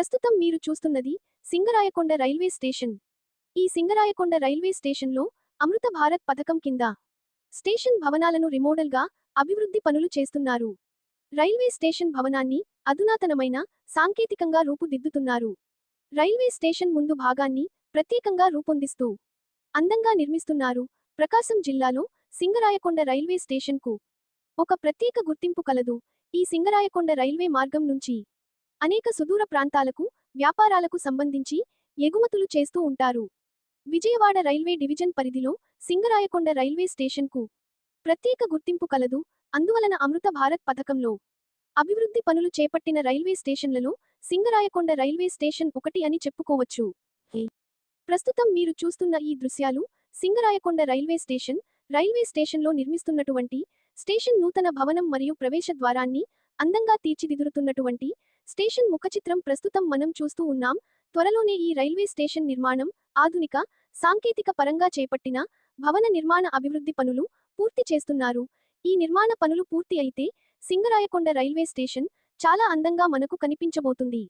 ప్రస్తుతం మీరు చూస్తున్నది సింగరాయకొండ రైల్వే స్టేషన్. ఈ సింగరాయకొండ రైల్వే స్టేషన్లో అమృత భారత్ పథకం కింద స్టేషన్ భవనాలను రిమోడల్గా అభివృద్ధి పనులు చేస్తున్నారు. రైల్వే స్టేషన్ భవనాన్ని అధునాతనమైన సాంకేతికంగా రూపుదిద్దుతున్నారు. రైల్వే స్టేషన్ ముందు భాగాన్ని ప్రత్యేకంగా రూపొందిస్తూ అందంగా నిర్మిస్తున్నారు ప్రకాశం జిల్లాలో సింగరాయకొండ రైల్వే స్టేషన్కు. ఒక ప్రత్యేక గుర్తింపు కలదు ఈ సింగరాయకొండ రైల్వే మార్గం నుంచి. అనేక సుదూర ప్రాంతాలకు వ్యాపారాలకు సంబంధించి ఎగుమతులు చేస్తూ ఉంటారు. విజయవాడ రైల్వే డివిజన్ పరిధిలో సింగరాయకొండ రైల్వే స్టేషన్కు ప్రత్యేక గుర్తింపు కలదు. అందువలన అమృత భారత్ పథకంలో అభివృద్ధి పనులు చేపట్టిన రైల్వే స్టేషన్లలో సింగరాయకొండ రైల్వే స్టేషన్ ఒకటి అని చెప్పుకోవచ్చు. ప్రస్తుతం మీరు చూస్తున్న ఈ దృశ్యాలు సింగరాయకొండ రైల్వే స్టేషన్ రైల్వే స్టేషన్లో నిర్మిస్తున్నటువంటి స్టేషన్ నూతన భవనం మరియు ప్రవేశ ద్వారాన్ని అందంగా తీర్చిదిదురుతున్నటువంటి స్టేషన్ ముఖచిత్రం ప్రస్తుతం మనం చూస్తూ ఉన్నాం. త్వరలోనే ఈ రైల్వే స్టేషన్ నిర్మాణం ఆధునిక సాంకేతిక పరంగా చేపట్టిన భవన నిర్మాణ అభివృద్ధి పనులు పూర్తి చేస్తున్నారు. ఈ నిర్మాణ పనులు పూర్తి అయితే సింగరాయకొండ రైల్వే స్టేషన్ చాలా అందంగా మనకు కనిపించబోతుంది.